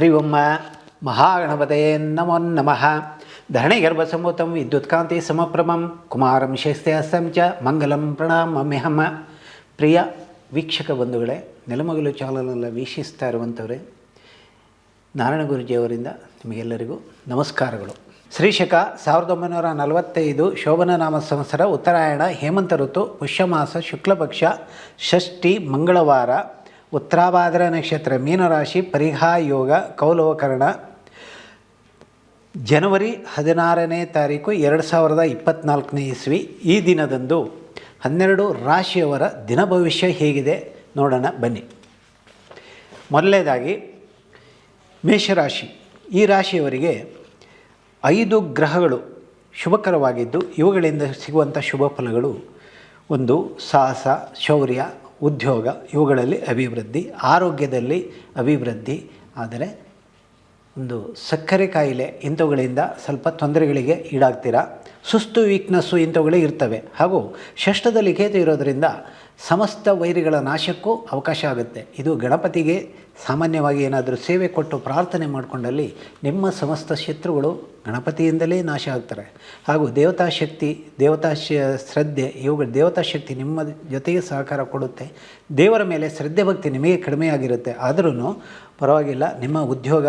ಹರಿ ಓಂ ಮಹಾಗಣಪತಯೇ ನಮೋ ನಮಃ. ಧರಣಿಗರ್ಭಸಂಭೂತಂ ವಿದ್ಯುತ್ಕಾಂತಿ ಸಮಪ್ರಮಂ ಕುಮಾರಂ ಶಸ್ತ್ಯಾಸ್తం ಚ ಮಂಗಲಂ ಮೆಹಮ್ಮ ಪ್ರಿಯ ವೀಕ್ಷಕ ಬಂಧುಗಳೇ, ನೆಲಮಗಲು ಚಾಲನೆಲ್ಲ ವೀಕ್ಷಿಸ್ತಾ ಇರುವಂಥವ್ರೆ, ನಾರಾಯಣ ಗುರುಜಿಯವರಿಂದ ನಿಮಗೆಲ್ಲರಿಗೂ ನಮಸ್ಕಾರಗಳು. ಶ್ರೀಶಕ ಸಾವಿರದ ಒಂಬೈನೂರ ನಲವತ್ತೈದು ಶೋಭನ ನಾಮ ಸಂವತ್ಸರ ಉತ್ತರಾಯಣ ಹೇಮಂತ ಋತು ಪುಷ್ಯಮಾಸ ಶುಕ್ಲಪಕ್ಷ ಷಷ್ಠಿ ಮಂಗಳವಾರ ಉತ್ತರಾಭಾದ್ರ ನಕ್ಷತ್ರ ಮೀನರಾಶಿ ಪರಿಹಾ ಯೋಗ ಕೌಲವಕರಣ. ಜನವರಿ ಹದಿನಾರನೇ ತಾರೀಕು ಎರಡು ಸಾವಿರದ ಇಪ್ಪತ್ತ್ನಾಲ್ಕನೇ ಇಸ್ವಿ. ಈ ದಿನದಂದು ಹನ್ನೆರಡು ರಾಶಿಯವರ ದಿನ ಭವಿಷ್ಯ ಹೇಗಿದೆ ನೋಡೋಣ, ಬನ್ನಿ. ಮೊದಲನೇದಾಗಿ ಮೇಷರಾಶಿ. ಈ ರಾಶಿಯವರಿಗೆ ಐದು ಗ್ರಹಗಳು ಶುಭಕರವಾಗಿದ್ದು ಇವುಗಳಿಂದ ಸಿಗುವಂಥ ಶುಭ ಫಲಗಳು ಒಂದು ಸಾಹಸ, ಶೌರ್ಯ ಉದ್ಯೋಗ, ಇವುಗಳಲ್ಲಿ ಅಭಿವೃದ್ಧಿ, ಆರೋಗ್ಯದಲ್ಲಿ ಅಭಿವೃದ್ಧಿ. ಆದರೆ ಒಂದು ಸಕ್ಕರೆ ಕಾಯಿಲೆ ಇಂಥವುಗಳಿಂದ ಸ್ವಲ್ಪ ತೊಂದರೆಗಳಿಗೆ ಈಡಾಗ್ತೀರಾ? ಸುಸ್ತು, ವೀಕ್ನೆಸ್ಸು ಇಂಥವುಗಳೇ ಇರ್ತವೆ. ಹಾಗೂ ಷಷ್ಠದಲ್ಲಿ ಕೇತು ಇರೋದರಿಂದ ಸಮಸ್ತ ವೈರಿಗಳ ನಾಶಕ್ಕೂ ಅವಕಾಶ ಆಗುತ್ತೆ. ಇದು ಗಣಪತಿಗೆ ಸಾಮಾನ್ಯವಾಗಿ ಏನಾದರೂ ಸೇವೆ ಕೊಟ್ಟು ಪ್ರಾರ್ಥನೆ ಮಾಡಿಕೊಂಡಲ್ಲಿ ನಿಮ್ಮ ಸಮಸ್ತ ಶತ್ರುಗಳು ಗಣಪತಿಯಿಂದಲೇ ನಾಶ ಆಗ್ತಾರೆ. ಹಾಗೂ ದೇವತಾ ಶಕ್ತಿ, ದೇವತಾ ಶ್ರದ್ಧೆ, ಇವುಗಳ ದೇವತಾ ಶಕ್ತಿ ನಿಮ್ಮ ಜೊತೆಗೆ ಸಹಕಾರ ಕೊಡುತ್ತೆ. ದೇವರ ಮೇಲೆ ಶ್ರದ್ಧೆ ಭಕ್ತಿ ನಿಮಗೆ ಕಡಿಮೆಯಾಗಿರುತ್ತೆ. ಆದರೂ ಪರವಾಗಿಲ್ಲ, ನಿಮ್ಮ ಉದ್ಯೋಗ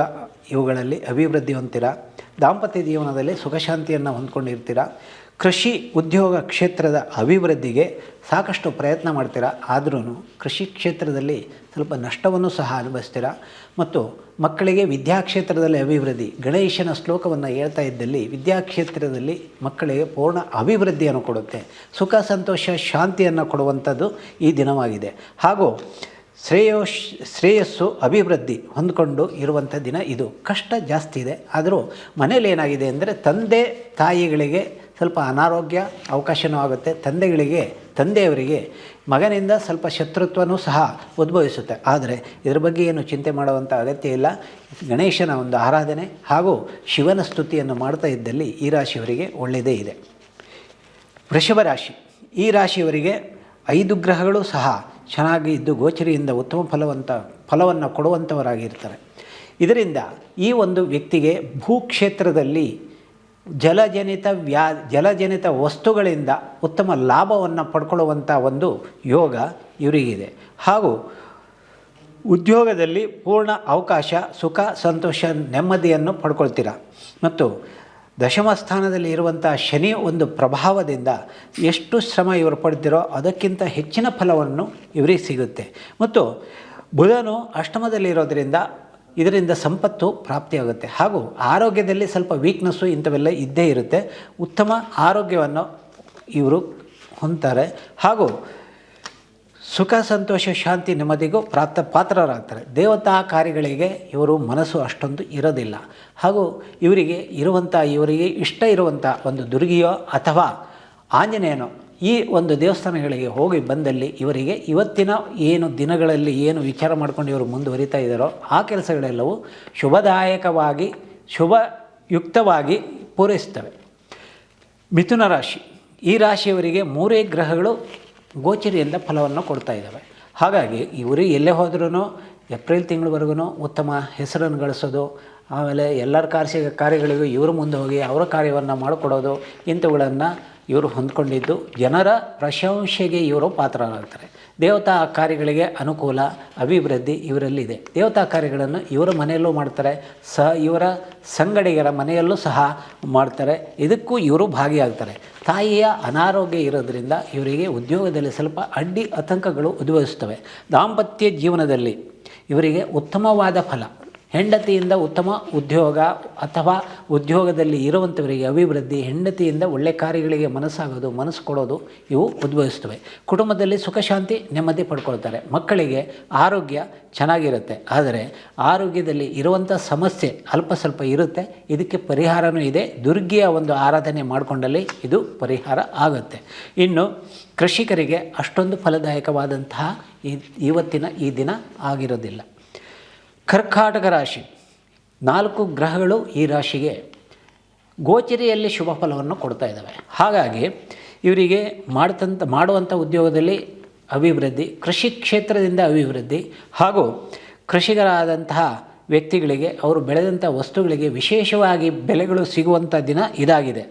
ಇವುಗಳಲ್ಲಿ ಅಭಿವೃದ್ಧಿ ಹೊಂದ್ತೀರ ದಾಂಪತ್ಯ ಜೀವನದಲ್ಲಿ ಸುಖಶಾಂತಿಯನ್ನು ಹೊಂದ್ಕೊಂಡಿರ್ತೀರ? ಕೃಷಿ ಉದ್ಯೋಗ ಕ್ಷೇತ್ರದ ಅಭಿವೃದ್ಧಿಗೆ ಸಾಕಷ್ಟು ಪ್ರಯತ್ನ ಮಾಡ್ತೀರಾ? ಆದ್ರೂ ಕೃಷಿ ಕ್ಷೇತ್ರದಲ್ಲಿ ಸ್ವಲ್ಪ ನಷ್ಟವನ್ನು ಸಹ ಅನುಭವಿಸ್ತೀರ? ಮತ್ತು ಮಕ್ಕಳಿಗೆ ವಿದ್ಯಾಕ್ಷೇತ್ರದಲ್ಲಿ ಅಭಿವೃದ್ಧಿ, ಗಣೇಶನ ಶ್ಲೋಕವನ್ನು ಹೇಳ್ತಾ ಇದ್ದಲ್ಲಿ ವಿದ್ಯಾಕ್ಷೇತ್ರದಲ್ಲಿ ಮಕ್ಕಳಿಗೆ ಪೂರ್ಣ ಅಭಿವೃದ್ಧಿಯನ್ನು ಕೊಡುತ್ತೆ. ಸುಖ, ಸಂತೋಷ, ಶಾಂತಿಯನ್ನು ಕೊಡುವಂಥದ್ದು ಈ ದಿನವಾಗಿದೆ. ಹಾಗೂ ಶ್ರೇಯೋಶ್, ಶ್ರೇಯಸ್ಸು ಅಭಿವೃದ್ಧಿ ಹೊಂದ್ಕೊಂಡು ಇರುವಂಥ ದಿನ ಇದು. ಕಷ್ಟ ಜಾಸ್ತಿ ಇದೆ. ಆದರೂ ಮನೇಲಿ ಏನಾಗಿದೆ ಅಂದರೆ ತಂದೆ ತಾಯಿಗಳಿಗೆ ಸ್ವಲ್ಪ ಅನಾರೋಗ್ಯ ಅವಕಾಶವೂ ಆಗುತ್ತೆ. ತಂದೆಗಳಿಗೆ, ತಂದೆಯವರಿಗೆ ಮಗನಿಂದ ಸ್ವಲ್ಪ ಶತ್ರುತ್ವನೂ ಸಹ ಉದ್ಭವಿಸುತ್ತೆ. ಆದರೆ ಇದರ ಬಗ್ಗೆ ಏನು ಚಿಂತೆ ಮಾಡುವಂಥ ಅಗತ್ಯ ಇಲ್ಲ. ಗಣೇಶನ ಒಂದು ಆರಾಧನೆ ಹಾಗೂ ಶಿವನ ಸ್ತುತಿಯನ್ನು ಮಾಡ್ತಾ ಇದ್ದಲ್ಲಿ ಈ ರಾಶಿಯವರಿಗೆ ಒಳ್ಳೆಯದೇ ಇದೆ. ವೃಷಭ ರಾಶಿ. ಈ ರಾಶಿಯವರಿಗೆ ಐದು ಗ್ರಹಗಳು ಸಹ ಚೆನ್ನಾಗಿ ಇದ್ದು ಗೋಚರಿಯಿಂದ ಉತ್ತಮ ಫಲವಂತ, ಫಲವನ್ನು ಕೊಡುವಂಥವರಾಗಿರ್ತಾರೆ ಇದರಿಂದ ಈ ಒಂದು ವ್ಯಕ್ತಿಗೆ ಭೂಕ್ಷೇತ್ರದಲ್ಲಿ ಜಲಜನಿತ ವ್ಯಾ, ಜಲಜನಿತ ವಸ್ತುಗಳಿಂದ ಉತ್ತಮ ಲಾಭವನ್ನು ಪಡ್ಕೊಳ್ಳುವಂಥ ಒಂದು ಯೋಗ ಇವರಿಗಿದೆ. ಹಾಗೂ ಉದ್ಯೋಗದಲ್ಲಿ ಪೂರ್ಣ ಅವಕಾಶ, ಸುಖ, ಸಂತೋಷ, ನೆಮ್ಮದಿಯನ್ನು ಪಡ್ಕೊಳ್ತೀರ. ಮತ್ತು ದಶಮ ಸ್ಥಾನದಲ್ಲಿ ಇರುವಂಥ ಶನಿ ಒಂದು ಪ್ರಭಾವದಿಂದ ಎಷ್ಟು ಶ್ರಮ ಇವರು ಪಡ್ತಿರೋ ಅದಕ್ಕಿಂತ ಹೆಚ್ಚಿನ ಫಲವನ್ನು ಇವರಿಗೆ ಸಿಗುತ್ತೆ. ಮತ್ತು ಬುಧನು ಅಷ್ಟಮದಲ್ಲಿರೋದರಿಂದ ಇದರಿಂದ ಸಂಪತ್ತು ಪ್ರಾಪ್ತಿಯಾಗುತ್ತೆ. ಹಾಗೂ ಆರೋಗ್ಯದಲ್ಲಿ ಸ್ವಲ್ಪ ವೀಕ್ನೆಸ್ಸು ಇಂಥವೆಲ್ಲ ಇದ್ದೇ ಇರುತ್ತೆ. ಉತ್ತಮ ಆರೋಗ್ಯವನ್ನು ಇವರು ಹೊಂತಾರೆ ಹಾಗೂ ಸುಖ, ಸಂತೋಷ, ಶಾಂತಿ ನೆಮ್ಮದಿಗೂ ಪ್ರಾಪ್ತ ಪಾತ್ರರಾಗ್ತಾರೆ. ದೇವತಾ ಕಾರ್ಯಗಳಿಗೆ ಇವರು ಮನಸ್ಸು ಅಷ್ಟೊಂದು ಇರೋದಿಲ್ಲ. ಹಾಗೂ ಇವರಿಗೆ ಇರುವಂಥ, ಇವರಿಗೆ ಇಷ್ಟ ಇರುವಂಥ ಒಂದು ದುರ್ಗಿಯೋ ಅಥವಾ ಆಂಜನೇಯನೋ ಈ ಒಂದು ದೇವಸ್ಥಾನಗಳಿಗೆ ಹೋಗಿ ಬಂದಲ್ಲಿ ಇವರಿಗೆ ಇವತ್ತಿನ ಏನು ದಿನಗಳಲ್ಲಿ ಏನು ವಿಚಾರ ಮಾಡ್ಕೊಂಡು ಇವರು ಮುಂದುವರಿತಾ ಇದ್ದಾರೋ ಆ ಕೆಲಸಗಳೆಲ್ಲವೂ ಶುಭದಾಯಕವಾಗಿ, ಶುಭಯುಕ್ತವಾಗಿ ಪೂರೈಸ್ತವೆ ಮಿಥುನ ರಾಶಿ. ಈ ರಾಶಿಯವರಿಗೆ ಮೂರೇ ಗ್ರಹಗಳು ಗೋಚರಿಯಿಂದ ಫಲವನ್ನು ಕೊಡ್ತಾ ಇದ್ದಾವೆ. ಹಾಗಾಗಿ ಇವರು ಎಲ್ಲೇ ಹೋದ್ರೂ ಏಪ್ರಿಲ್ ತಿಂಗಳವರೆಗೂ ಉತ್ತಮ ಹೆಸರನ್ನು ಗಳಿಸೋದು, ಆಮೇಲೆ ಎಲ್ಲರ ಕಾರ್ಯ ಕಾರ್ಯಗಳಿಗೂ ಇವರು ಮುಂದೆ ಹೋಗಿ ಅವರ ಕಾರ್ಯವನ್ನು ಮಾಡಿಕೊಡೋದು, ಇಂಥವುಗಳನ್ನು ಇವರು ಹೊಂದ್ಕೊಂಡಿದ್ದು ಜನರ ಪ್ರಶಂಸೆಗೆ ಇವರು ಪಾತ್ರರಾಗ್ತಾರೆ. ದೇವತಾ ಕಾರ್ಯಗಳಿಗೆ ಅನುಕೂಲ, ಅಭಿವೃದ್ಧಿ ಇವರಲ್ಲಿದೆ. ದೇವತಾ ಕಾರ್ಯಗಳನ್ನು ಇವರ ಮನೆಯಲ್ಲೂ ಮಾಡ್ತಾರೆ ಸಹ ಇವರ ಸಂಗಡಿಗರ ಮನೆಯಲ್ಲೂ ಸಹ ಮಾಡ್ತಾರೆ. ಇದಕ್ಕೂ ಇವರು ಭಾಗಿಯಾಗ್ತಾರೆ. ತಾಯಿಯ ಅನಾರೋಗ್ಯ ಇರೋದರಿಂದ ಇವರಿಗೆ ಉದ್ಯೋಗದಲ್ಲಿ ಸ್ವಲ್ಪ ಅಡ್ಡಿ ಆತಂಕಗಳು ಉದ್ಭವಿಸ್ತವೆ ದಾಂಪತ್ಯ ಜೀವನದಲ್ಲಿ ಇವರಿಗೆ ಉತ್ತಮವಾದ ಫಲ. ಹೆಂಡತಿಯಿಂದ ಉತ್ತಮ ಉದ್ಯೋಗ ಅಥವಾ ಉದ್ಯೋಗದಲ್ಲಿ ಇರುವಂಥವರಿಗೆ ಅಭಿವೃದ್ಧಿ, ಹೆಂಡತಿಯಿಂದ ಒಳ್ಳೆ ಕಾರ್ಯಗಳಿಗೆ ಮನಸ್ಸಾಗೋದು, ಮನಸ್ಸು ಕೊಡೋದು ಇವು ಉದ್ಭವಿಸ್ತವೆ. ಕುಟುಂಬದಲ್ಲಿ ಸುಖ, ಶಾಂತಿ ನೆಮ್ಮದಿ ಪಡ್ಕೊಳ್ತಾರೆ. ಮಕ್ಕಳಿಗೆ ಆರೋಗ್ಯ ಚೆನ್ನಾಗಿರುತ್ತೆ. ಆದರೆ ಆರೋಗ್ಯದಲ್ಲಿ ಇರುವಂಥ ಸಮಸ್ಯೆ ಅಲ್ಪ ಸ್ವಲ್ಪ ಇರುತ್ತೆ. ಇದಕ್ಕೆ ಪರಿಹಾರವೂ ಇದೆ. ದುರ್ಗಿಯ ಒಂದು ಆರಾಧನೆ ಮಾಡಿಕೊಂಡಲ್ಲಿ ಇದು ಪರಿಹಾರ ಆಗುತ್ತೆ. ಇನ್ನು ಕೃಷಿಕರಿಗೆ ಅಷ್ಟೊಂದು ಫಲದಾಯಕವಾದಂತಹ ಇವತ್ತಿನ ಈ ದಿನ ಆಗಿರೋದಿಲ್ಲ. ಕರ್ಕಾಟಕ ರಾಶಿ. ನಾಲ್ಕು ಗ್ರಹಗಳು ಈ ರಾಶಿಗೆ ಗೋಚರಿಯಲ್ಲಿ ಶುಭ ಫಲವನ್ನು ಕೊಡ್ತಾ ಇದ್ದಾವೆ. ಹಾಗಾಗಿ ಇವರಿಗೆ ಮಾಡ್ತಂಥ ಮಾಡುವಂಥ ಉದ್ಯೋಗದಲ್ಲಿ ಅಭಿವೃದ್ಧಿ, ಕೃಷಿ ಕ್ಷೇತ್ರದಿಂದ ಅಭಿವೃದ್ಧಿ ಹಾಗೂ ಕೃಷಿಕರಾದಂತಹ ವ್ಯಕ್ತಿಗಳಿಗೆ, ಅವರು ಬೆಳೆದಂಥ ವಸ್ತುಗಳಿಗೆ ವಿಶೇಷವಾಗಿ ಬೆಲೆಗಳು ಸಿಗುವಂಥ ದಿನ ಇದಾಗಿದೆ.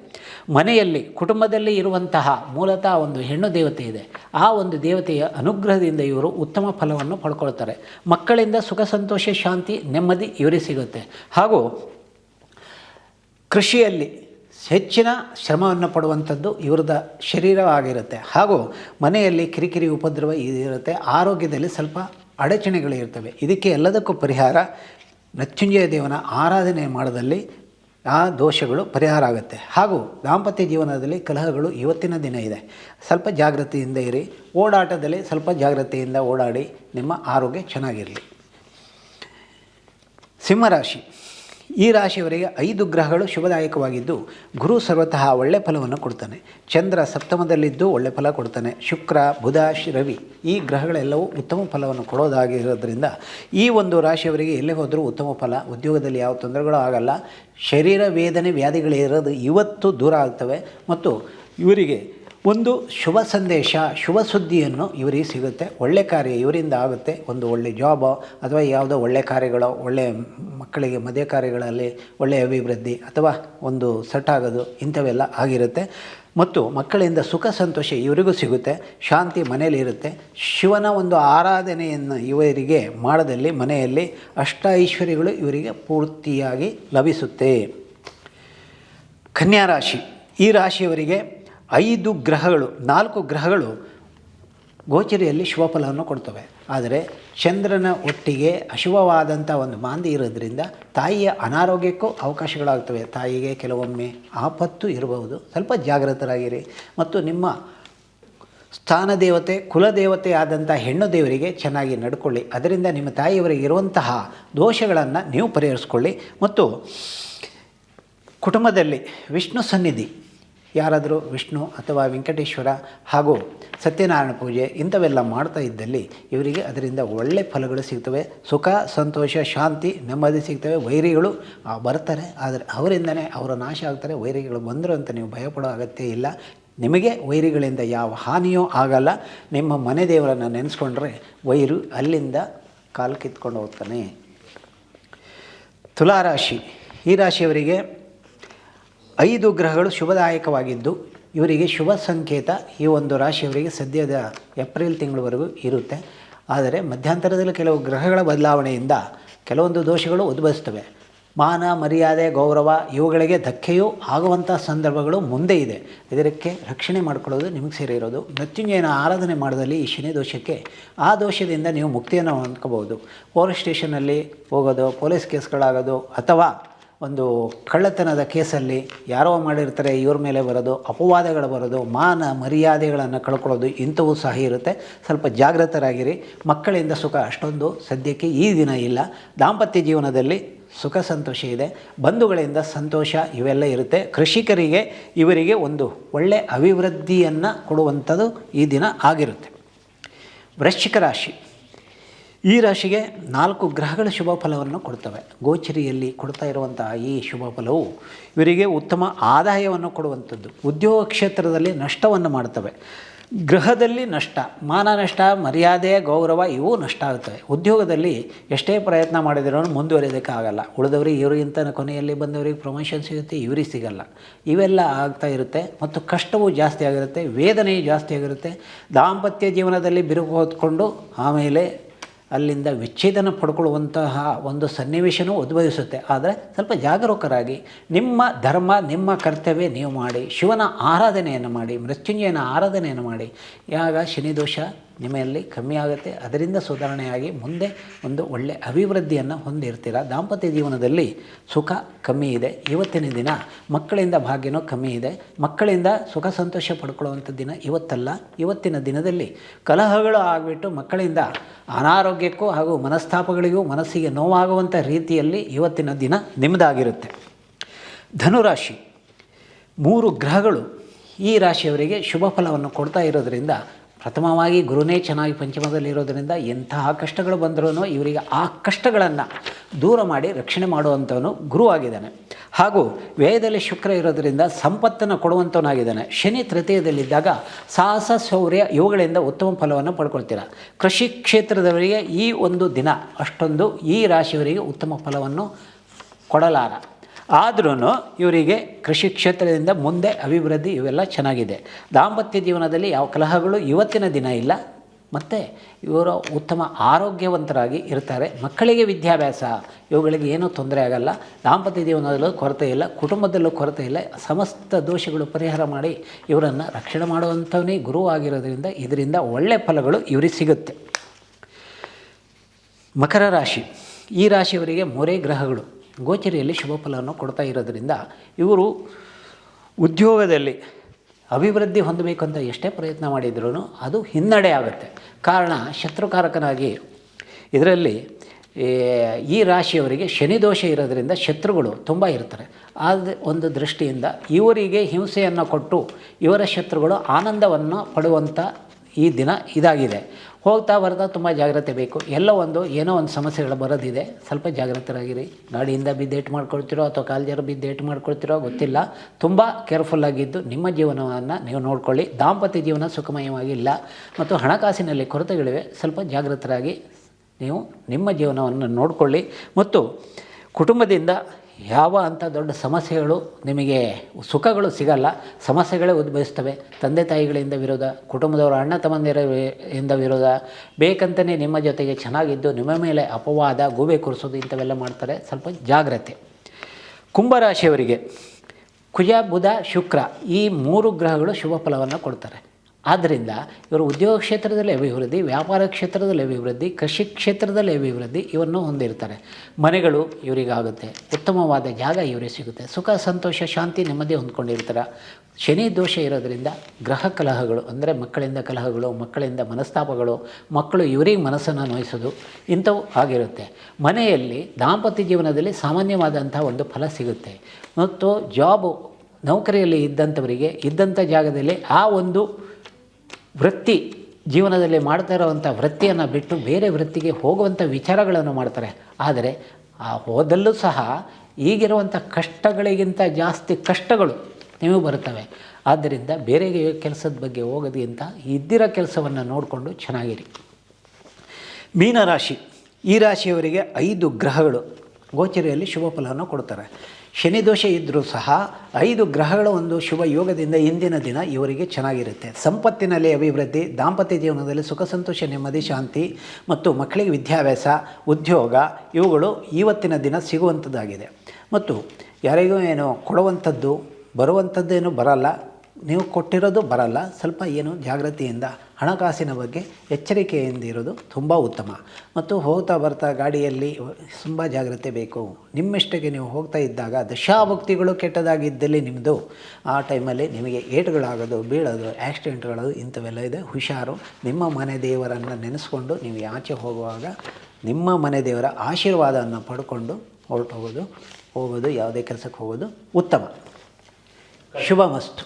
ಮನೆಯಲ್ಲಿ, ಕುಟುಂಬದಲ್ಲಿ ಇರುವಂತಹ ಮೂಲತಃ ಒಂದು ಹೆಣ್ಣು ದೇವತೆ ಇದೆ. ಆ ಒಂದು ದೇವತೆಯ ಅನುಗ್ರಹದಿಂದ ಇವರು ಉತ್ತಮ ಫಲವನ್ನು ಪಡ್ಕೊಳ್ತಾರೆ. ಮಕ್ಕಳಿಂದ ಸುಖ, ಸಂತೋಷ, ಶಾಂತಿ, ನೆಮ್ಮದಿ ಇವರಿಗೆ ಸಿಗುತ್ತೆ. ಹಾಗೂ ಕೃಷಿಯಲ್ಲಿ ಹೆಚ್ಚಿನ ಶ್ರಮವನ್ನು ಪಡುವಂಥದ್ದು ಇವರದ ಶರೀರವಾಗಿರುತ್ತೆ. ಹಾಗೂ ಮನೆಯಲ್ಲಿ ಕಿರಿಕಿರಿ ಉಪದ್ರವ ಇರುತ್ತೆ. ಆರೋಗ್ಯದಲ್ಲಿ ಸ್ವಲ್ಪ ಅಡಚಣೆಗಳು ಇರ್ತವೆ. ಇದಕ್ಕೆ ಎಲ್ಲದಕ್ಕೂ ಪರಿಹಾರ ಮೃತ್ಯುಂಜಯ ದೇವನ ಆರಾಧನೆ ಮಾಡೋದಲ್ಲಿ ಆ ದೋಷಗಳು ಪರಿಹಾರ ಆಗುತ್ತೆ. ಹಾಗೂ ದಾಂಪತ್ಯ ಜೀವನದಲ್ಲಿ ಕಲಹಗಳು ಇವತ್ತಿನ ದಿನ ಇದೆ. ಸ್ವಲ್ಪ ಜಾಗೃತಿಯಿಂದ ಇರಿ. ಓಡಾಟದಲ್ಲಿ ಸ್ವಲ್ಪ ಜಾಗ್ರತೆಯಿಂದ ಓಡಾಡಿ ನಿಮ್ಮ ಆರೋಗ್ಯ ಚೆನ್ನಾಗಿರಲಿ. ಸಿಂಹರಾಶಿ. ಈ ರಾಶಿಯವರಿಗೆ ಐದು ಗ್ರಹಗಳು ಶುಭದಾಯಕವಾಗಿದ್ದು, ಗುರು ಸರ್ವತಃ ಒಳ್ಳೆ ಫಲವನ್ನು ಕೊಡ್ತಾನೆ. ಚಂದ್ರ ಸಪ್ತಮದಲ್ಲಿದ್ದು ಒಳ್ಳೆ ಫಲ ಕೊಡ್ತಾನೆ. ಶುಕ್ರ, ಬುಧ, ರವಿ ಈ ಗ್ರಹಗಳೆಲ್ಲವೂ ಉತ್ತಮ ಫಲವನ್ನು ಕೊಡೋದಾಗಿರೋದ್ರಿಂದ ಈ ಒಂದು ರಾಶಿಯವರಿಗೆ ಎಲ್ಲೇ ಹೋದರೂ ಉತ್ತಮ ಫಲ, ಉದ್ಯೋಗದಲ್ಲಿ ಯಾವ ತೊಂದರೆಗಳು ಆಗಲ್ಲ. ಶರೀರ ವೇದನೆ ವ್ಯಾಧಿಗಳಿರೋದು ಇವತ್ತು ದೂರ ಆಗ್ತವೆ. ಮತ್ತು ಇವರಿಗೆ ಒಂದು ಶುಭ ಸಂದೇಶ, ಶುಭ ಸುದ್ದಿಯನ್ನು ಇವರಿಗೆ ಸಿಗುತ್ತೆ. ಒಳ್ಳೆ ಕಾರ್ಯ ಇವರಿಂದ ಆಗುತ್ತೆ. ಒಂದು ಒಳ್ಳೆ ಜಾಬ್ ಅಥವಾ ಯಾವುದೋ ಒಳ್ಳೆ ಕಾರ್ಯಗಳು, ಒಳ್ಳೆ ಮಕ್ಕಳಿಗೆ ಮದುವೆ ಕಾರ್ಯಗಳಲ್ಲಿ ಒಳ್ಳೆಯ ಅಭಿವೃದ್ಧಿ ಅಥವಾ ಒಂದು ಸೆಟ್ ಆಗೋದು ಇಂಥವೆಲ್ಲ ಆಗಿರುತ್ತೆ. ಮತ್ತು ಮಕ್ಕಳಿಂದ ಸುಖ, ಸಂತೋಷ ಇವರಿಗೂ ಸಿಗುತ್ತೆ. ಶಾಂತಿ ಮನೆಯಲ್ಲಿ ಇರುತ್ತೆ. ಶಿವನ ಒಂದು ಆರಾಧನೆಯನ್ನು ಇವರಿಗೆ ಮಾಡದಲ್ಲಿ, ಮನೆಯಲ್ಲಿ ಅಷ್ಟ ಐಶ್ವರ್ಯಗಳು ಇವರಿಗೆ ಪೂರ್ತಿಯಾಗಿ ಲಭಿಸುತ್ತೆ. ಕನ್ಯಾ ರಾಶಿ. ಈ ರಾಶಿಯವರಿಗೆ ಐದು ಗ್ರಹಗಳು, ನಾಲ್ಕು ಗ್ರಹಗಳು ಗೋಚರಿಯಲ್ಲಿ ಶುಭಫಲವನ್ನು ಕೊಡ್ತವೆ. ಆದರೆ ಚಂದ್ರನ ಒಟ್ಟಿಗೆ ಅಶುಭವಾದಂಥ ಒಂದು ಮಾಂದಿ ಇರೋದ್ರಿಂದ ತಾಯಿಯ ಅನಾರೋಗ್ಯಕ್ಕೂ ಅವಕಾಶಗಳಾಗ್ತವೆ. ತಾಯಿಗೆ ಕೆಲವೊಮ್ಮೆ ಆಪತ್ತು ಇರಬಹುದು. ಸ್ವಲ್ಪ ಜಾಗೃತರಾಗಿರಿ ಮತ್ತು ನಿಮ್ಮ ಸ್ಥಾನ ದೇವತೆ ಕುಲದೇವತೆ ಆದಂಥ ಹೆಣ್ಣು ದೇವರಿಗೆ ಚೆನ್ನಾಗಿ ನಡ್ಕೊಳ್ಳಿ. ಅದರಿಂದ ನಿಮ್ಮ ತಾಯಿಯವರಿಗೆ ಇರುವಂತಹ ದೋಷಗಳನ್ನು ನೀವು ಪರಿಹರಿಸ್ಕೊಳ್ಳಿ. ಮತ್ತು ಕುಟುಂಬದಲ್ಲಿ ವಿಷ್ಣು ಸನ್ನಿಧಿ ಯಾರಾದರೂ ವಿಷ್ಣು ಅಥವಾ ವೆಂಕಟೇಶ್ವರ ಹಾಗೂ ಸತ್ಯನಾರಾಯಣ ಪೂಜೆ ಇಂಥವೆಲ್ಲ ಮಾಡ್ತಾ ಇದ್ದಲ್ಲಿ ಇವರಿಗೆ ಅದರಿಂದ ಒಳ್ಳೆ ಫಲಗಳು ಸಿಗ್ತವೆ. ಸುಖ, ಸಂತೋಷ, ಶಾಂತಿ, ನೆಮ್ಮದಿ ಸಿಗ್ತವೆ. ವೈರಿಗಳು ಬರ್ತಾರೆ. ಆದರೆ ಅವರಿಂದನೇ ಅವರು ನಾಶ ಆಗ್ತಾರೆ. ವೈರಿಗಳು ಬಂದರು ಅಂತ ನೀವು ಭಯಪಡೋ ಅಗತ್ಯ ಇಲ್ಲ. ನಿಮಗೆ ವೈರಿಗಳಿಂದ ಯಾವ ಹಾನಿಯೂ ಆಗಲ್ಲ. ನಿಮ್ಮ ಮನೆ ದೇವರನ್ನು ನೆನೆಸ್ಕೊಂಡ್ರೆ ವೈರು ಅಲ್ಲಿಂದ ಕಾಲು ಕಿತ್ಕೊಂಡು ಹೋಗ್ತಾನೆ. ತುಲಾರಾಶಿ. ಈ ರಾಶಿಯವರಿಗೆ ಐದು ಗ್ರಹಗಳು ಶುಭದಾಯಕವಾಗಿದ್ದು, ಇವರಿಗೆ ಶುಭ ಸಂಕೇತ ಈ ಒಂದು ರಾಶಿಯವರಿಗೆ ಸದ್ಯದ ಏಪ್ರಿಲ್ ತಿಂಗಳವರೆಗೂ ಇರುತ್ತೆ. ಆದರೆ ಮಧ್ಯಂತರದಲ್ಲಿ ಕೆಲವು ಗ್ರಹಗಳ ಬದಲಾವಣೆಯಿಂದ ಕೆಲವೊಂದು ದೋಷಗಳು ಉದ್ಭವಿಸ್ತವೆ. ಮಾನ, ಮರ್ಯಾದೆ, ಗೌರವ ಇವುಗಳಿಗೆ ಧಕ್ಕೆಯೂ ಆಗುವಂಥ ಸಂದರ್ಭಗಳು ಮುಂದೆ ಇದೆ. ಇದಕ್ಕೆ ರಕ್ಷಣೆ ಮಾಡಿಕೊಳ್ಳೋದು ನಿಮಗೆ ಸೇರಿರೋದು ಮೃತ್ಯುಂಜಯನ ಆರಾಧನೆ ಮಾಡೋದಲ್ಲಿ ಈ ಶನಿ ದೋಷಕ್ಕೆ ಆ ದೋಷದಿಂದ ನೀವು ಮುಕ್ತಿಯನ್ನು ಹೊಂದ್ಕೋಬೋದು ಪೊಲೀಸ್ ಸ್ಟೇಷನಲ್ಲಿ ಹೋಗೋದು, ಪೊಲೀಸ್ ಕೇಸ್ಗಳಾಗೋದು ಅಥವಾ ಒಂದು ಕಳ್ಳತನದ ಕೇಸಲ್ಲಿ ಯಾರೋ ಮಾಡಿರ್ತಾರೆ, ಇವ್ರ ಮೇಲೆ ಬರೋದು, ಅಪವಾದಗಳು ಬರೋದು, ಮಾನ ಮರ್ಯಾದೆಗಳನ್ನು ಕಳ್ಕೊಳ್ಳೋದು, ಇಂಥವು ಸಹ ಇರುತ್ತೆ. ಸ್ವಲ್ಪ ಜಾಗೃತರಾಗಿರಿ ಮಕ್ಕಳಿಂದ ಸುಖ ಅಷ್ಟೊಂದು ಸದ್ಯಕ್ಕೆ ಈ ದಿನ ಇಲ್ಲ. ದಾಂಪತ್ಯ ಜೀವನದಲ್ಲಿ ಸುಖ ಸಂತೋಷ ಇದೆ. ಬಂಧುಗಳಿಂದ ಸಂತೋಷ ಇವೆಲ್ಲ ಇರುತ್ತೆ. ಕೃಷಿಕರಿಗೆ ಇವರಿಗೆ ಒಂದು ಒಳ್ಳೆ ಅಭಿವೃದ್ಧಿಯನ್ನು ಕೊಡುವಂಥದ್ದು ಈ ದಿನ ಆಗಿರುತ್ತೆ. ವೃಶ್ಚಿಕ ರಾಶಿ. ಈ ರಾಶಿಗೆ ನಾಲ್ಕು ಗ್ರಹಗಳ ಶುಭ ಫಲವನ್ನು ಕೊಡ್ತವೆ. ಗೋಚರಿಯಲ್ಲಿ ಕೊಡ್ತಾ ಇರುವಂತಹ ಈ ಶುಭ ಫಲವು ಇವರಿಗೆ ಉತ್ತಮ ಆದಾಯವನ್ನು ಕೊಡುವಂಥದ್ದು. ಉದ್ಯೋಗ ಕ್ಷೇತ್ರದಲ್ಲಿ ನಷ್ಟವನ್ನು ಮಾಡ್ತವೆ. ಗ್ರಹದಲ್ಲಿ ನಷ್ಟ, ಮಾನ ನಷ್ಟ, ಮರ್ಯಾದೆ, ಗೌರವ ಇವು ನಷ್ಟ ಆಗುತ್ತವೆ ಉದ್ಯೋಗದಲ್ಲಿ ಎಷ್ಟೇ ಪ್ರಯತ್ನ ಮಾಡಿದರೂ ಮುಂದುವರಿಯೋದಕ್ಕಾಗಲ್ಲ ಉಳಿದವರಿಗೆ ಇವರಿಗಿಂತ ಕೊನೆಯಲ್ಲಿ ಬಂದವರಿಗೆ ಪ್ರಮೋಷನ್ ಸಿಗುತ್ತೆ, ಇವರಿಗೆ ಸಿಗಲ್ಲ. ಇವೆಲ್ಲ ಆಗ್ತಾ ಇರುತ್ತೆ ಮತ್ತು ಕಷ್ಟವೂ ಜಾಸ್ತಿ ಆಗಿರುತ್ತೆ, ವೇದನೆಯೂ ಜಾಸ್ತಿ ಆಗಿರುತ್ತೆ. ದಾಂಪತ್ಯ ಜೀವನದಲ್ಲಿ ಬಿರುಕು ಹೊತ್ಕೊಂಡು ಆಮೇಲೆ ಅಲ್ಲಿಂದ ವಿಚ್ಛೇದನ ಪಡ್ಕೊಳ್ಳುವಂತಹ ಒಂದು ಸನ್ನಿವೇಶನೂ ಉದ್ಭವಿಸುತ್ತೆ. ಆದರೆ ಸ್ವಲ್ಪ ಜಾಗರೂಕರಾಗಿ, ನಿಮ್ಮ ಧರ್ಮ, ನಿಮ್ಮ ಕರ್ತವ್ಯ ನೀವು ಮಾಡಿ, ಶಿವನ ಆರಾಧನೆಯನ್ನು ಮಾಡಿ, ಮೃತ್ಯುಂಜಯನ ಆರಾಧನೆಯನ್ನು ಮಾಡಿ. ಯಾಗ ಶನಿದೋಷ ನಿಮ್ಮಲ್ಲಿ ಕಮ್ಮಿ ಆಗುತ್ತೆ. ಅದರಿಂದ ಸುಧಾರಣೆಯಾಗಿ ಮುಂದೆ ಒಂದು ಒಳ್ಳೆಯ ಅಭಿವೃದ್ಧಿಯನ್ನು ಹೊಂದಿರ್ತೀರ. ದಾಂಪತ್ಯ ಜೀವನದಲ್ಲಿ ಸುಖ ಕಮ್ಮಿ ಇದೆ. ಇವತ್ತಿನ ದಿನ ಮಕ್ಕಳಿಂದ ಭಾಗ್ಯನೂ ಕಮ್ಮಿ ಇದೆ. ಮಕ್ಕಳಿಂದ ಸುಖ ಸಂತೋಷ ಪಡ್ಕೊಳ್ಳುವಂಥ ದಿನ ಇವತ್ತಲ್ಲ. ಇವತ್ತಿನ ದಿನದಲ್ಲಿ ಕಲಹಗಳು ಆಗಿಬಿಟ್ಟು ಮಕ್ಕಳಿಂದ ಅನಾರೋಗ್ಯಕ್ಕೂ ಹಾಗೂ ಮನಸ್ತಾಪಗಳಿಗೂ ಮನಸ್ಸಿಗೆ ನೋವಾಗುವಂಥ ರೀತಿಯಲ್ಲಿ ಇವತ್ತಿನ ದಿನ ನಿಮ್ಮದಾಗಿರುತ್ತೆ ಧನುರಾಶಿ ಮೂರು ಗ್ರಹಗಳು ಈ ರಾಶಿಯವರಿಗೆ ಶುಭ ಫಲವನ್ನು ಕೊಡ್ತಾ ಇರೋದರಿಂದ ಪ್ರಥಮವಾಗಿ ಗುರುನೇ ಚೆನ್ನಾಗಿ ಪಂಚಮದಲ್ಲಿರೋದರಿಂದ ಎಂತಹ ಕಷ್ಟಗಳು ಬಂದರೂ ಇವರಿಗೆ ಆ ಕಷ್ಟಗಳನ್ನು ದೂರ ಮಾಡಿ ರಕ್ಷಣೆ ಮಾಡುವಂಥವನು ಗುರುವಾಗಿದ್ದಾನೆ ಹಾಗೂ ವ್ಯಯದಲ್ಲಿ ಶುಕ್ರ ಇರೋದರಿಂದ ಸಂಪತ್ತನ್ನು ಕೊಡುವಂಥವನಾಗಿದ್ದಾನೆ. ಶನಿ ತೃತೀಯದಲ್ಲಿದ್ದಾಗ ಸಾಹಸ ಶೌರ್ಯ ಇವುಗಳಿಂದ ಉತ್ತಮ ಫಲವನ್ನು ಪಡ್ಕೊಳ್ತೀರ. ಕೃಷಿ ಕ್ಷೇತ್ರದವರಿಗೆ ಈ ಒಂದು ದಿನ ಅಷ್ಟೊಂದು ಈ ರಾಶಿಯವರಿಗೆ ಉತ್ತಮ ಫಲವನ್ನು ಕೊಡಲಾರ. ಆದ್ರೂ ಇವರಿಗೆ ಕೃಷಿ ಕ್ಷೇತ್ರದಿಂದ ಮುಂದೆ ಅಭಿವೃದ್ಧಿ ಇವೆಲ್ಲ ಚೆನ್ನಾಗಿದೆ. ದಾಂಪತ್ಯ ಜೀವನದಲ್ಲಿ ಯಾವ ಕಲಹಗಳು ಇವತ್ತಿನ ದಿನ ಇಲ್ಲ. ಮತ್ತು ಇವರು ಉತ್ತಮ ಆರೋಗ್ಯವಂತರಾಗಿ ಇರ್ತಾರೆ. ಮಕ್ಕಳಿಗೆ ವಿದ್ಯಾಭ್ಯಾಸ, ಇವುಗಳಿಗೆ ಏನೂ ತೊಂದರೆ ಆಗಲ್ಲ. ದಾಂಪತ್ಯ ಜೀವನದಲ್ಲೂ ಕೊರತೆ ಇಲ್ಲ. ಕುಟುಂಬದಲ್ಲೂ ಕೊರತೆ ಇಲ್ಲ. ಸಮಸ್ತ ದೋಷಗಳು ಪರಿಹಾರ ಮಾಡಿ ಇವರನ್ನು ರಕ್ಷಣೆ ಮಾಡುವಂಥವನೇ ಗುರು ಆಗಿರೋದ್ರಿಂದ ಇದರಿಂದ ಒಳ್ಳೆಯ ಫಲಗಳು ಇವರಿಗೆ ಸಿಗುತ್ತೆ. ಮಕರ ರಾಶಿ. ಈ ರಾಶಿಯವರಿಗೆ ಮೂರೇ ಗ್ರಹಗಳು. ಗೋಚರಿಯಲ್ಲಿ ಶುಭ ಫಲವನ್ನು ಕೊಡ್ತಾ ಇರೋದ್ರಿಂದ ಇವರು ಉದ್ಯೋಗದಲ್ಲಿ ಅಭಿವೃದ್ಧಿ ಹೊಂದಬೇಕು ಅಂತ ಎಷ್ಟೇ ಪ್ರಯತ್ನ ಮಾಡಿದ್ರೂ ಅದು ಹಿನ್ನಡೆ ಆಗುತ್ತೆ. ಕಾರಣ ಶತ್ರುಕಾರಕನಾಗಿ ಇದರಲ್ಲಿ ಈ ರಾಶಿಯವರಿಗೆ ಶನಿದೋಷ ಇರೋದರಿಂದ ಶತ್ರುಗಳು ತುಂಬ ಇರ್ತಾರೆ. ಆದ ಒಂದು ದೃಷ್ಟಿಯಿಂದ ಇವರಿಗೆ ಹಿಂಸೆಯನ್ನು ಕೊಟ್ಟು ಇವರ ಶತ್ರುಗಳು ಆನಂದವನ್ನು ಪಡುವಂಥ ಈ ದಿನ ಇದಾಗಿದೆ. ಹೋಗ್ತಾ ಬರ್ತಾ ತುಂಬ ಜಾಗ್ರತೆ ಬೇಕು. ಎಲ್ಲೋ ಒಂದು ಏನೋ ಒಂದು ಸಮಸ್ಯೆಗಳು ಬರೋದಿದೆ. ಸ್ವಲ್ಪ ಜಾಗ್ರತರಾಗಿರಿ. ಗಾಡಿಯಿಂದ ಬಿದ್ದು ಏಟು ಮಾಡ್ಕೊಳ್ತಿರೋ ಅಥವಾ ಕಾಲು ಜಾರ ಬಿದ್ದು ಏಟು ಮಾಡ್ಕೊಳ್ತಿರೋ ಗೊತ್ತಿಲ್ಲ. ತುಂಬ ಕೇರ್ಫುಲ್ಲಾಗಿದ್ದು ನಿಮ್ಮ ಜೀವನವನ್ನು ನೀವು ನೋಡ್ಕೊಳ್ಳಿ. ದಾಂಪತ್ಯ ಜೀವನ ಸುಖಮಯವಾಗಿಲ್ಲ. ಮತ್ತು ಹಣಕಾಸಿನಲ್ಲಿ ಕೊರತೆಗಳಿವೆ. ಸ್ವಲ್ಪ ಜಾಗೃತರಾಗಿ ನೀವು ನಿಮ್ಮ ಜೀವನವನ್ನು ನೋಡಿಕೊಳ್ಳಿ. ಮತ್ತು ಕುಟುಂಬದಿಂದ ಯಾವ ಅಂಥ ದೊಡ್ಡ ಸಮಸ್ಯೆಗಳು ನಿಮಗೆ ಸುಖಗಳು ಸಿಗಲ್ಲ, ಸಮಸ್ಯೆಗಳೇ ಉದ್ಭವಿಸ್ತವೆ. ತಂದೆ ತಾಯಿಗಳಿಂದ ವಿರೋಧ, ಕುಟುಂಬದವರು ಅಣ್ಣ ತಮ್ಮಂದಿರ ಇಂದ ವಿರೋಧ ಬೇಕಂತಲೇ ನಿಮ್ಮ ಜೊತೆಗೆ ಚೆನ್ನಾಗಿದ್ದು, ನಿಮ್ಮ ಮೇಲೆ ಅಪವಾದ, ಗೂಬೆ ಕೂರಿಸೋದು ಇಂಥವೆಲ್ಲ ಮಾಡ್ತಾರೆ. ಸ್ವಲ್ಪ ಜಾಗ್ರತೆ. ಕುಂಭರಾಶಿಯವರಿಗೆ ಕುಜ, ಬುಧ, ಶುಕ್ರ ಈ ಮೂರು ಗ್ರಹಗಳು ಶುಭ ಫಲವನ್ನು ಕೊಡ್ತಾರೆ. ಆದ್ದರಿಂದ ಇವರು ಉದ್ಯೋಗ ಕ್ಷೇತ್ರದಲ್ಲಿ ಅಭಿವೃದ್ಧಿ, ವ್ಯಾಪಾರ ಕ್ಷೇತ್ರದಲ್ಲಿ ಅಭಿವೃದ್ಧಿ, ಕೃಷಿ ಕ್ಷೇತ್ರದಲ್ಲಿ ಅಭಿವೃದ್ಧಿ ಇವನ್ನು ಹೊಂದಿರ್ತಾರೆ. ಮನೆಗಳು ಇವರಿಗಾಗುತ್ತೆ. ಉತ್ತಮವಾದ ಜಾಗ ಇವರಿಗೆ ಸಿಗುತ್ತೆ. ಸುಖ, ಸಂತೋಷ, ಶಾಂತಿ, ನೆಮ್ಮದಿ ಹೊಂದ್ಕೊಂಡಿರ್ತಾರೆ. ಶನಿ ದೋಷ ಇರೋದರಿಂದ ಗ್ರಹ ಕಲಹಗಳು, ಅಂದರೆ ಮಕ್ಕಳಿಂದ ಕಲಹಗಳು, ಮಕ್ಕಳಿಂದ ಮನಸ್ತಾಪಗಳು, ಮಕ್ಕಳು ಇವರಿಗೆ ಮನಸ್ಸನ್ನು ನೋಯಿಸೋದು ಇಂಥವು ಆಗಿರುತ್ತೆ. ಮನೆಯಲ್ಲಿ ದಾಂಪತ್ಯ ಜೀವನದಲ್ಲಿ ಸಾಮಾನ್ಯವಾದಂಥ ಒಂದು ಫಲ ಸಿಗುತ್ತೆ. ಮತ್ತು ಜಾಬು ನೌಕರಿಯಲ್ಲಿ ಇದ್ದಂಥವರಿಗೆ ಇದ್ದಂಥ ಜಾಗದಲ್ಲಿ ಆ ಒಂದು ವೃತ್ತಿ ಜೀವನದಲ್ಲಿ ಮಾಡ್ತಾ ಇರೋವಂಥ ವೃತ್ತಿಯನ್ನು ಬಿಟ್ಟು ಬೇರೆ ವೃತ್ತಿಗೆ ಹೋಗುವಂಥ ವಿಚಾರಗಳನ್ನು ಮಾಡ್ತಾರೆ. ಆದರೆ ಆ ಹೋದಲ್ಲೂ ಸಹ ಈಗಿರುವಂಥ ಕಷ್ಟಗಳಿಗಿಂತ ಜಾಸ್ತಿ ಕಷ್ಟಗಳು ನಿಮಗೆ ಬರುತ್ತವೆ. ಆದ್ದರಿಂದ ಬೇರೆ ಕೆಲಸದ ಬಗ್ಗೆ ಹೋಗೋದಕ್ಕಿಂತ ಇದ್ದಿರೋ ಕೆಲಸವನ್ನು ನೋಡಿಕೊಂಡು ಚೆನ್ನಾಗಿರಿ. ಮೀನರಾಶಿ. ಈ ರಾಶಿಯವರಿಗೆ ಐದು ಗ್ರಹಗಳು ಗೋಚರಿಯಲ್ಲಿ ಶುಭ ಫಲವನ್ನು ಕೊಡ್ತಾರೆ. ಶನಿ ದೋಷ ಇದ್ದರೂ ಸಹ ಐದು ಗ್ರಹಗಳ ಒಂದು ಶುಭ ಯೋಗದಿಂದ ಇಂದಿನ ದಿನ ಇವರಿಗೆ ಚೆನ್ನಾಗಿರುತ್ತೆ. ಸಂಪತ್ತಿನಲ್ಲಿ ಅಭಿವೃದ್ಧಿ, ದಾಂಪತ್ಯ ಜೀವನದಲ್ಲಿ ಸುಖ, ಸಂತೋಷ, ನೆಮ್ಮದಿ, ಶಾಂತಿ ಮತ್ತು ಮಕ್ಕಳಿಗೆ ವಿದ್ಯಾಭ್ಯಾಸ, ಉದ್ಯೋಗ ಇವುಗಳು ಇವತ್ತಿನ ದಿನ ಸಿಗುವಂಥದ್ದಾಗಿದೆ. ಮತ್ತು ಯಾರಿಗೂ ಏನು ಕೊಡುವಂಥದ್ದು ಬರುವಂಥದ್ದೇನು ಬರಲ್ಲ, ನೀವು ಕೊಟ್ಟಿರೋದು ಬರಲ್ಲ, ಸ್ವಲ್ಪ ಏನು ಜಾಗೃತಿಯಿಂದ ಹಣಕಾಸಿನ ಬಗ್ಗೆ ಎಚ್ಚರಿಕೆಯಿಂದ ಇರೋದು ತುಂಬ ಉತ್ತಮ. ಮತ್ತು ಹೋಗ್ತಾ ಬರ್ತಾ ಗಾಡಿಯಲ್ಲಿ ತುಂಬ ಜಾಗ್ರತೆ ಬೇಕು. ನಿಮ್ಮಿಷ್ಟಕ್ಕೆ ನೀವು ಹೋಗ್ತಾ ಇದ್ದಾಗ ದಶಾಭಕ್ತಿಗಳು ಕೆಟ್ಟದಾಗಿದ್ದಲ್ಲಿ ನಿಮ್ಮದು ಆ ಟೈಮಲ್ಲಿ ನಿಮಗೆ ಏಟುಗಳಾಗೋದು, ಬೀಳೋದು ಆ್ಯಕ್ಸಿಡೆಂಟ್ಗಳು ಇಂಥವೆಲ್ಲ ಇದೆ. ಹುಷಾರು. ನಿಮ್ಮ ಮನೆ ದೇವರನ್ನು ನೆನೆಸ್ಕೊಂಡು ನೀವು ಆಚೆ ಹೋಗುವಾಗ ನಿಮ್ಮ ಮನೆ ದೇವರ ಆಶೀರ್ವಾದವನ್ನು ಪಡ್ಕೊಂಡು ಹೊರಟು ಹೋಗೋದು ಹೋಗೋದು ಯಾವುದೇ ಕೆಲಸಕ್ಕೆ ಹೋಗೋದು ಉತ್ತಮ. ಶುಭ ಮಸ್ತು